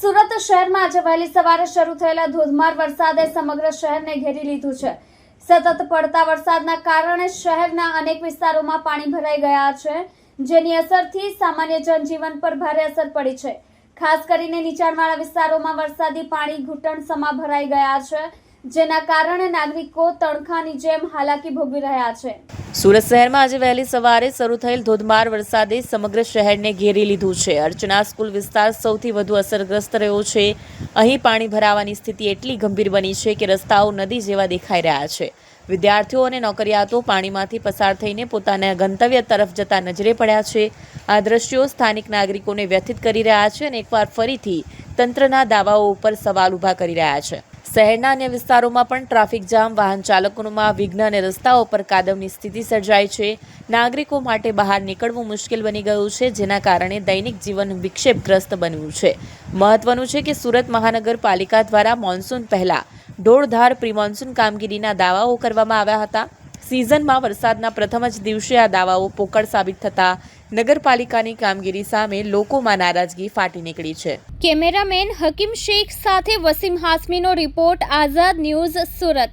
સુરત શહેરમાં આજે વહેલી સવારે શરૂ થયેલા ધોધમાર વરસાદે સમગ્ર શહેરને ઘેરી લીધું છે. સતત પડતા વરસાદના કારણે શહેરના અનેક વિસ્તારોમાં પાણી ભરાઈ ગયા છે, જેની અસરથી સામાન્ય જનજીવન પર ભારે અસર પડી છે. ખાસ કરીને નીચાણવાળા વિસ્તારોમાં વરસાદી પાણી ઘૂંટણ સમા ભરાઈ ગયા છે, જેના કારણે નાગરિકો તણખાની જેમ હાલાકી ભોગવી રહ્યા છે. સુરત શહેરમાં આજે વહેલી સવારે શરૂ થયેલ ધોધમાર વરસાદે સમગ્ર શહેરને ઘેરી લીધું છે. અર્ચના સ્કૂલ વિસ્તાર સૌથી વધુ અસરગ્રસ્ત રહ્યો છે. અહીં પાણી ભરાવાની સ્થિતિ એટલી ગંભીર બની છે કે રસ્તાઓ નદી જેવા દેખાઈ રહ્યા છે. વિદ્યાર્થીઓ અને નોકરિયાતો પાણીમાંથી પસાર થઈને પોતાના ગંતવ્ય તરફ જતા નજરે પડ્યા છે. આ દ્રશ્યો સ્થાનિક નાગરિકોને વ્યથિત કરી રહ્યા છે અને એકવાર ફરીથી તંત્રના દાવાઓ ઉપર સવાલ ઊભા કરી રહ્યા છે. શહેરના અન્ય વિસ્તારોમાં પણ ટ્રાફિક જામ, વાહન ચાલકોમાં વિઘ્ન અને રસ્તાઓ પર કાદવની સ્થિતિ સર્જાય છે. નાગરિકો માટે બહાર નીકળવું મુશ્કેલ બની ગયું છે, જેના કારણે દૈનિક જીવન વિક્ષેપગ્રસ્ત બન્યું છે. મહત્વનું છે કે સુરત મહાનગરપાલિકા દ્વારા મોન્સૂન પહેલાં ઢોળધાર પ્રિમોન્સૂન કામગીરીના દાવાઓ કરવામાં આવ્યા હતા. સિઝનમાં વરસાદના પ્રથમ જ દિવસે આ દાવાઓ પોકળ સાબિત થતા નગરપાલિકાની કામગીરી સામે લોકોમાં નારાજગી ફાટી નીકળી છે. કેમેરામેન હકીમ શેખ સાથે વસીમ હાસમીનો રિપોર્ટ આઝાદ ન્યૂઝ સુરત.